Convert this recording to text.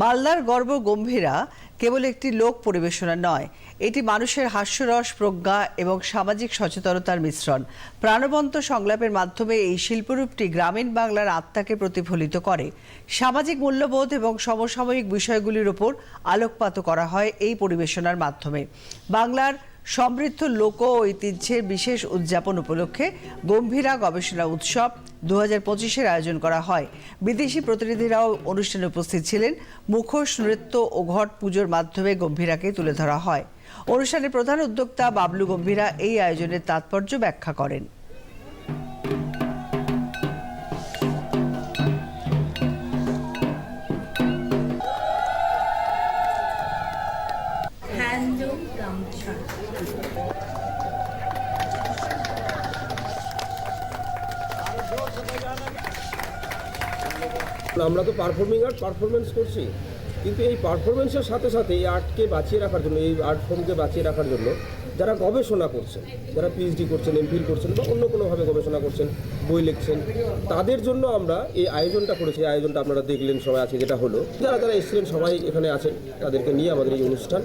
মালদার গর্ব গম্ভীরা কেবল একটি লোক পরিবেশনা নয়, এটি মানুষের হাস্যরস প্রজ্ঞা এবং সামাজিক সচেতনতার মিশ্রণ। প্রাণবন্ত সংলাপের মাধ্যমে এই শিল্পরূপটি গ্রামীণ বাংলার আত্মাকে প্রতিফলিত করে। সামাজিক মূল্যবোধ এবং সমসাময়িক বিষয়গুলির ওপর আলোকপাত করা হয় এই পরিবেশনার মাধ্যমে। বাংলার সমৃদ্ধ লোক ঐতিহ্যের বিশেষ উদযাপন উপলক্ষে গম্ভীরা গবেষণা উৎসব দু হাজার আয়োজন করা হয়। বিদেশি প্রতিনিধিরাও অনুষ্ঠানে উপস্থিত ছিলেন। মুখোশ, নৃত্য ও ঘট পুজোর মাধ্যমে গম্ভীরাকে তুলে ধরা হয়। অনুষ্ঠানের প্রধান উদ্যোক্তা বাবলু গম্ভীরা এই আয়োজনের তাৎপর্য ব্যাখ্যা করেন। গামছা। আমরা তো পারফর্মিং আর্ট পারফরমেন্স করছি। কিন্তু এই পারফরমেন্সের সাথে সাথে এই আর্টকে বাঁচিয়ে রাখার জন্য, এই আর্ট ফর্মকে বাঁচিয়ে রাখার জন্য যারা গবেষণা করছেন, যারা পিএইচডি করছেন এমফিল করছেন বা অন্য কোনোভাবে গবেষণা করছেন, বই লিখছেন, তাদের জন্য আমরা এই আয়োজনটা করেছি। আয়োজনটা আপনারা দেখলেন সবাই আছে, যেটা হলো। যারা যারা এসেছিলেন, সবাই এখানে আছেন তাদেরকে নিয়ে আমাদের এই অনুষ্ঠান